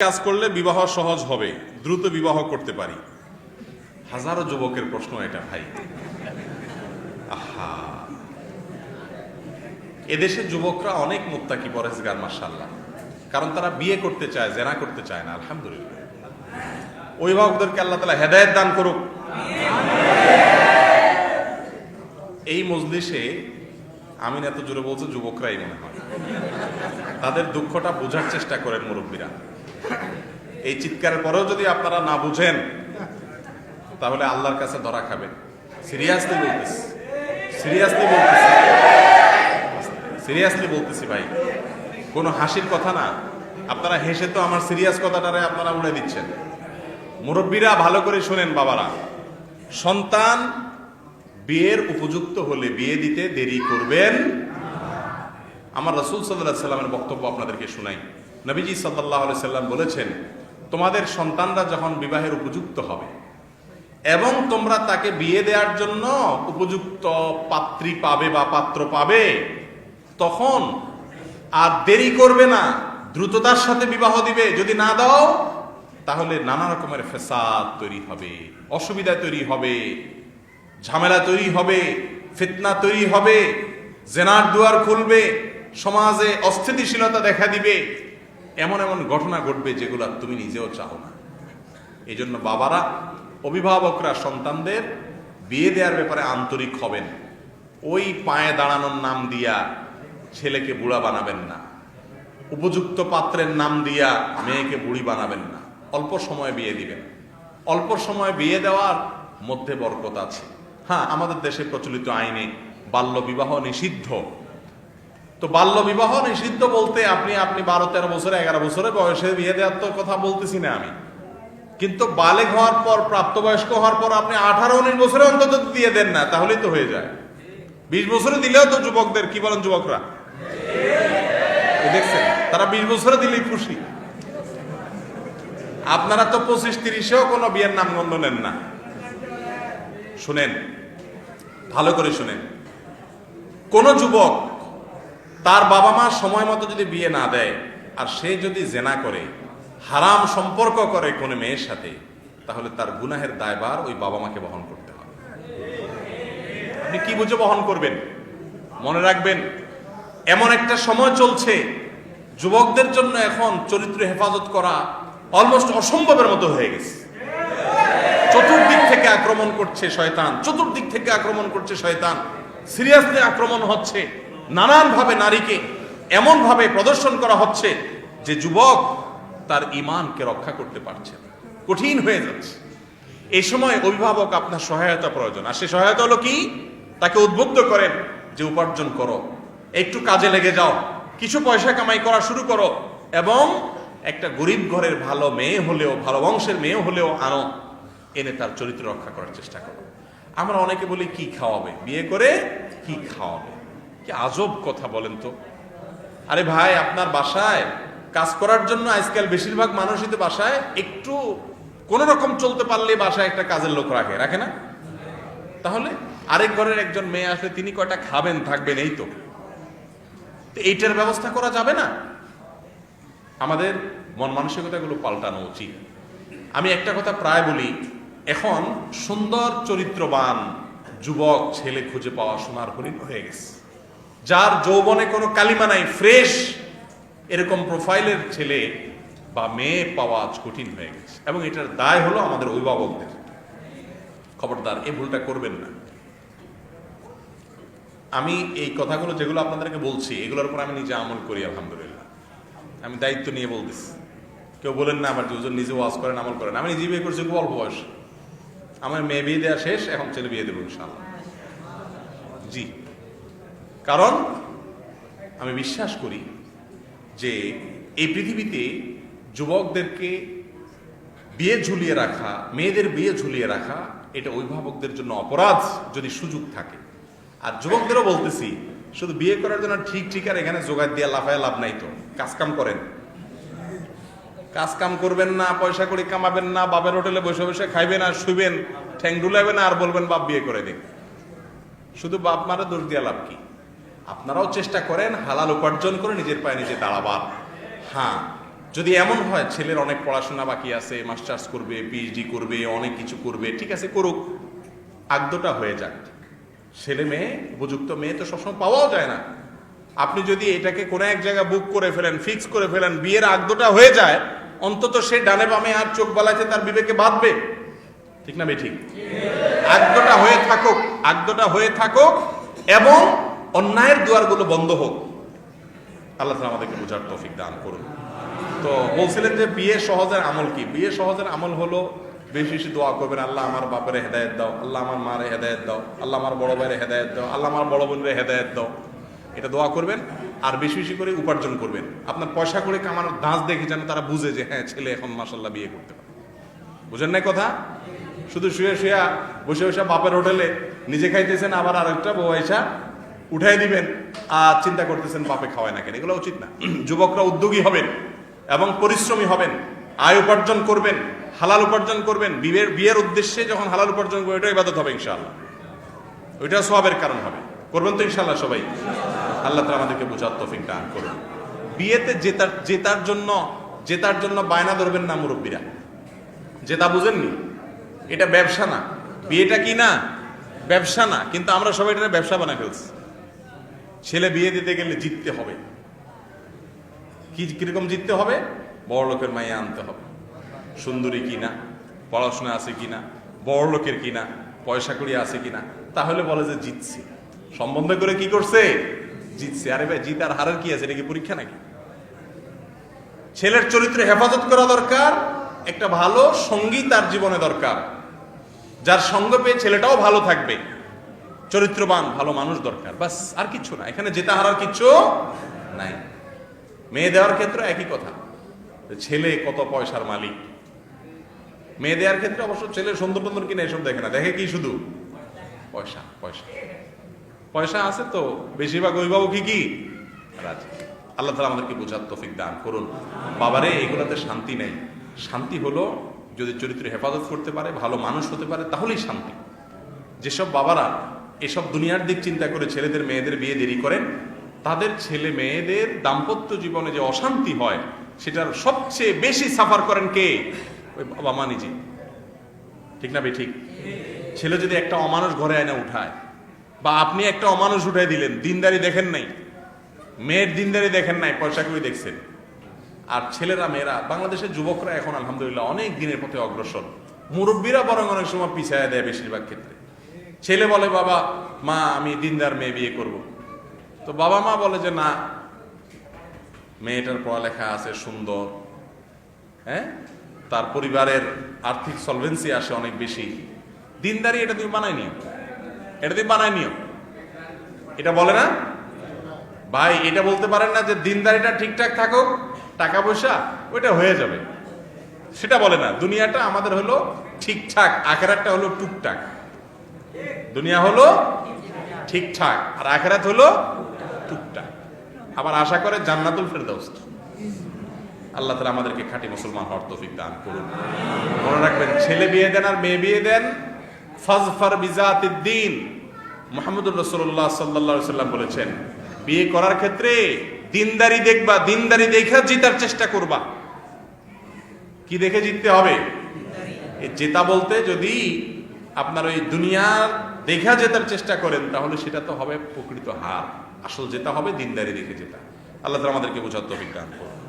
কাজ করলে বিবাহ সহজ হবে, দ্রুত বিবাহ করতে পারি। হাজারো যুবকের প্রশ্ন এটা, ভাই। আহা। এদেশের যুবকরা অনেক মুত্তাকি পরেজগার মাসাল্লাহ কারণ তারা বিয়ে করতে চায়, জেনা করতে চায় না, আলহামদুলিল্লাহ। অভিভাবকদেরকে আল্লাহ তালা হেদায়ত দান করুক। এই মজলিসে আমি এত জোরে বলছি, যুবকরাই মনে হয়। তাদের দুঃখটা বোঝার চেষ্টা করেন মুরব্বীরা। এই চিৎকারের পরেও যদি আপনারা না বুঝেন, তাহলে আল্লাহর কাছে ধরা খাবেন। সিরিয়াসলি বলতেছি। সিরিয়াসলি বলতেছি। সিরিয়াসলি বলতেছি ভাই। কোনো হাসির কথা না। আপনারা হেসে তো আমার সিরিয়াস কথাটারে আপনারা উড়ে দিচ্ছেন। মুরব্বীরা ভালো করে শোনেন বাবারা। সন্তান বিয়ের উপযুক্ত হলে বিয়ে দিতে দেরি করবেন। আমার রসুল সাল্লাহ সাল্লামের বক্তব্য আপনাদেরকে শুনাই। নবীজি সাল্লাহ সাল্লাম বলেছেন তোমাদের সন্তানরা যখন বিবাহের উপযুক্ত হবে, এবং তোমরা তাকে বিয়ে দেওয়ার জন্য উপযুক্ত পাত্রী পাবে বা পাত্র পাবে, তখন আর দেরি করবে না, দ্রুততার সাথে বিবাহ দিবে। যদি না দাও, তাহলে নানা রকমের ফেসাদ তৈরি হবে, অসুবিধা তৈরি হবে, ঝামেলা তৈরি হবে, ফিতনা তৈরি হবে, জেনার দুয়ার খুলবে, সমাজে অস্থিতিশীলতা দেখা দিবে। এমন এমন ঘটনা ঘটবে যেগুলো তুমি নিজেও চাও না। এই জন্য বাবারা, অভিভাবকরা, সন্তানদের বিয়ে দেওয়ার ব্যাপারে আন্তরিক হবেন। ওই পায়ে দাঁড়ানোর নাম দিয়া ছেলেকে বুড়া বানাবেন না। উপযুক্ত পাত্রের নাম দিয়া মেয়েকে বুড়ি বানাবেন না। অল্প সময়ে বিয়ে দিবেন। অল্প সময়ে বিয়ে দেওয়ার মধ্যে বরকত আছে। হ্যাঁ আমাদের দেশে প্রচলিত আইনে বাল্য বিবাহ নিষিদ্ধ। তো বাল্য বিবাহ নিষিদ্ধ বলতে আপনি আপনি বারো, তেরো বছরে, এগারো বছরে বয়সে বিয়ে দেওয়ার তো কথা বলতেছি না আমি। কিন্তু বালেগ হওয়ার পর, প্রাপ্তবয়স্ক হওয়ার পর আপনি আঠারো, উনিশ বছরে অন্তত দিয়ে দেন না, তাহলেই তো হয়ে যায়। বিশ বছরে দিলেও তো যুবকদের, কি বলেন যুবকরা? দেখছেন, তারা বিশ বছরে দিলেই খুশি। আপনারা তো পঁচিশ, তিরিশেও কোনো বিয়ের নামগন্ধ নেন না। শুনেন, ভালো করে শুনেন। কোন যুবক তার বাবা মা সময় মতো যদি বিয়ে না দেয়, আর সে যদি জেনা করে, হারাম সম্পর্ক করে কোনো মেয়ের সাথে, তাহলে তার গুনাহের দায়বার ওই বাবা মাকে বহন করতে হবে। আপনি কি বুঝে বহন করবেন? মনে রাখবেন, এমন একটা সময় চলছে, যুবকদের জন্য এখন চরিত্র হেফাজত করা অলমোস্ট অসম্ভবের মতো হয়ে গেছে। চতুর্দিক থেকে আক্রমণ করছে শয়তান, চতুর্দিক থেকে আক্রমণ করছে শয়তান। সিরিয়াসলি আক্রমণ হচ্ছে। নানান ভাবে নারীকে এমন ভাবে প্রদর্শন করা হচ্ছে যে যুবক তার ইমানকে রক্ষা করতে পারছে। কঠিন হয়ে যাচ্ছে। এই সময় অভিভাবক আপনার সহায়তা প্রয়োজন। আর সে সহায়তা হলো কি? তাকে উদ্বুদ্ধ করেন যে, উপার্জন করো। একটু কাজে লেগে যাও। কিছু পয়সা কামাই করা শুরু করো এবং একটা গরিব ঘরের ভালো মেয়ে হলেও, ভালো বংশের মেয়ে হলেও আনো। এনে তার চরিত্র রক্ষা করার চেষ্টা করো। আমরা অনেকে বলি, কি খাওয়াবে? বিয়ে করে কি খাওয়াবে? কি আজব কথা বলেন তো? আরে ভাই, আপনার বাসায় কাজ করার জন্য আজকাল বেশিরভাগ মানুষই তো বাসায় একটু কোন রকম চলতে পারলে বাসায় একটা কাজের লোক রাখে রাখে না? তাহলে আরেক ঘরের একজন মেয়ে আসলে তিনি কয়টা খাবেন, থাকবেন, এই তো এইটার ব্যবস্থা করা যাবে না? আমাদের মন মানসিকতাগুলো পাল্টানো উচিত। আমি একটা কথা প্রায় বলি, এখন সুন্দর, চরিত্রবান যুবক ছেলে খুঁজে পাওয়া সোনার হরিণ হয়ে গেছে। যার যৌবনে কোনো কালিমা নাই, ফ্রেশ, এরকম প্রোফাইলের ছেলে বা মেয়ে পাওয়া আজ কঠিন হয়ে গেছে। এবং এটার দায় হলো আমাদের অভিভাবকদের। খবরদার, এই ভুলটা করবেন না। আমি এই কথাগুলো যেগুলো আপনাদেরকে বলছি, এগুলোর উপর আমি নিজে আমল করি, আলহামদুলিল্লাহ। আমি দায়িত্ব নিয়ে বলতেছি। কেউ বলেন না, আমার দুজন নিজে ওয়াজ করেন, আমল করেন। আমি নিজে বিয়ে করছি খুব অল্প বয়স। আমার মেয়ে বিয়ে দেওয়া শেষ, এখন ছেলে বিয়ে দেবো ইনশাল্লাহ জি। কারণ আমি বিশ্বাস করি যে এই পৃথিবীতে যুবকদেরকে বিয়ে ঝুলিয়ে রাখা, মেয়েদের বিয়ে ঝুলিয়ে রাখা, এটা অভিভাবকদের জন্য অপরাধ যদি সুযোগ থাকে। আর যুবকদেরও বলতেছি, শুধু বিয়ে করার জন্য ঠিক ঠিক আর এখানে জোগাড় দিয়ে লাফায় লাভ নাই তো। কাজ কাম করেন। কাজ কাম করবেন না, পয়সা করে কামাবেন না, বাপের হোটেলে বসে বসে খাইবেন আর শুইবেন, ঠ্যাং ডুলাবেন আর বলবেন, বাপ, বিয়ে করে দিন শুধু বাপ মারা দোষ দিয়ে লাভ কি? আপনারাও চেষ্টা করেন হালাল উপার্জন করে নিজের পায়ে নিজে দাঁড়াবার। হ্যাঁ যদি এমন হয়, ছেলের অনেক পড়াশোনা বাকি আছে, মাস্টার্স করবে পিএইচডি করবে, অনেক কিছু করবে, ঠিক আছে, করুক। আগ্ধটা হয়ে যাক। ছেলে মেয়ে, উপযুক্ত মেয়ে তো সবসময় পাওয়াও যায় না। আপনি যদি এটাকে কোনো এক জায়গায় বুক করে ফেলেন ফিক্স করে ফেলেন, বিয়ের আগ্ধটা হয়ে যায়, অন্তত সে ডানে বামে আর চোখ বালাইতে তার বিবেকে বাঁধবে। ঠিক না বে ঠিক আগ্ধটা হয়ে থাকুক আগ্ধটা হয়ে থাকুক, এবং অন্যায়ের দুয়ারগুলো বন্ধ হোক, আল্লাহ আমাদেরকে বোঝার তৌফিক দান করুন। তো বলছিলেন যে বিয়ে সহজের আমল কি? বিয়ে সহজের আমল হলো বেশি বেশি দোয়া করবেন, আল্লাহ আমার বাপের হেদায়ত দাও, আল্লাহ আমার মারে হেদায়ত দাও, আল্লাহ আমার বড় ভাইয়ের হেদায়ত দাও, আল্লাহ আমার বড় বোনের হেদায়ত দাও। এটা দোয়া করবেন আর বেশি বেশি করে উপার্জন করবেন। আপনার পয়সা করে কামানোর দাঁত দেখে যেন তারা বুঝে যে হ্যাঁ ছেলে এখন মাসাল্লাহ বিয়ে করতে পারে। বুঝেন নাই কথা? শুধু শুয়ে শুয়ে বসে বসে বাপের হোটেলে নিজে খাইতেছেন, আবার আরেকটা বউ আইসা উঠাই দিবেন আর চিন্তা করতেছেন বাপে খাওয়ায় না কেন? এগুলো উচিত না। যুবকরা উদ্যোগী হবেন এবং পরিশ্রমী হবেন। আয় উপার্জন করবেন, হালাল উপার্জন করবেন। বিয়ের বিয়ের উদ্দেশ্যে যখন হালাল উপার্জন করবেন ওইটা ইবাদত হবে ইনশাআল্লাহ। ওইটা সবের কারণ হবে। করবেন তো ইনশাআল্লাহ সবাই। আল্লাহ তালা আমাদেরকে বোঝার তফিক দান করুন। বিয়েতে জেতার জেতার জন্য জেতার জন্য বায়না ধরবেন না মুরব্বীরা। জেতা বুঝেননি? এটা ব্যবসা না। বিয়েটা কি না? ব্যবসা না। কিন্তু আমরা সবাই এটা ব্যবসা বানায় ফেলছি। ছেলে বিয়ে দিতে গেলে জিততে হবে। কি, কীরকম জিততে হবে? বড় লোকের মাইয়া আনতে হবে। সুন্দরী কিনা, পড়াশোনা আছে কিনা বড় লোকের কিনা, পয়সা কড়ি আছে কিনা, তাহলে বলে যে জিতছে। সম্বন্ধ করে কি করছে? জিতছে। আরে ভাই, জিত আর হারের কি আছে? এটা কি পরীক্ষা নাকি? ছেলের চরিত্র হেফাজত করা দরকার, একটা ভালো সঙ্গী তার জীবনে দরকার। যার সঙ্গ পেয়ে ছেলেটাও ভালো থাকবে। চরিত্রবান, ভালো মানুষ দরকার। বাস, আর কিছু না। এখানে জেতা হারার কিছু নাই। মেয়ে দেওয়ার ক্ষেত্রে একই কথা। ছেলে কত পয়সার মালিক। মেয়ে দেওয়ার ক্ষেত্রে অবশ্য ছেলে সুন্দর টন্দর কিনা এসব দেখে না। দেখে কি শুধু? পয়সা পয়সা। পয়সা আছে তো। বেশিরভাগ অভিভাবকই কি? রাজি। আল্লাহ তালা আমাদেরকে বোঝার তফিক দান করুন। বাবারে, এগুলোতে শান্তি নেই। শান্তি হলো যদি চরিত্র হেফাজত করতে পারে, ভালো মানুষ হতে পারে, তাহলেই শান্তি। যেসব বাবারা এসব দুনিয়ার দিক চিন্তা করে ছেলেদের মেয়েদের বিয়ে দেরি করেন, তাদের ছেলে মেয়েদের দাম্পত্য জীবনে যে অশান্তি হয়, সেটার সবচেয়ে বেশি সাফার করেন কে? ওই বাবা মা নিজে। ঠিক না বে ঠিক? ছেলে যদি একটা অমানুষ ঘরে আয়না উঠায়, বা আপনি একটা অমানুষ উঠাই দিলেন, দিনদারি দেখেন নাই, মেয়ের দিনদারি দেখেন নাই, পয়সা করে দেখছেন? আর ছেলেরা, মেয়েরা বাংলাদেশের যুবকরা এখন আলহামদুলিল্লাহ অনেক দিনের পথে অগ্রসর। মুরব্বীরা বরং অনেক সময় পিছায় দেয় বেশিরভাগ ক্ষেত্রে। ছেলে বলে, বাবা, মা, আমি দিনদার মেয়ে বিয়ে করব। তো বাবা মা বলে যে, না, মেয়েটার পড়ালেখা আছে সুন্দর হ্যাঁ? তার পরিবারের আর্থিক সলভেন্সি আসে অনেক বেশি। দিনদারি এটা তুমি বানাই নিও। এটা তুমি বানাই নিও। এটা বলে না? ভাই, এটা বলতে পারেন না যে দিনদারিটা ঠিকঠাক থাকুক, টাকা পয়সা, ওইটা হয়ে যাবে। সেটা বলে না। দুনিয়াটা আমাদের হলো ঠিকঠাক আখেরাতটা হলো টুকটাক। দুনিয়া হলো ঠিকঠাক আর আখেরাত হলো টুকটাক। আবার আশা করে জান্নাতুল ফেরদাউস। আল্লাহ তালা আমাদেরকে খাঁটি মুসলমান হওয়ার তৌফিক দান করুন। মনে রাখবেন, ছেলে বিয়ে দেন আর মেয়ে বিয়ে দেন, ফজফার বিজাতিদ্দিন মোহাম্মদুর রসুল্লাহ সাল্লাহ সাল্লাম বলেছেন, বিয়ে করার ক্ষেত্রে দিনদারি দেখবা, দিনদারি দেখে জিতার চেষ্টা করবা। কি দেখে জিততে হবে? জেতা বলতে যদি আপনার ওই দুনিয়ার দেখা জেতার চেষ্টা করেন, তাহলে সেটা তো হবে প্রকৃত হার। আসল যেটা হবে দিনদারি দেখে যেটা আল্লাহ আমাদেরকে বোঝার তো বিজ্ঞান করুন।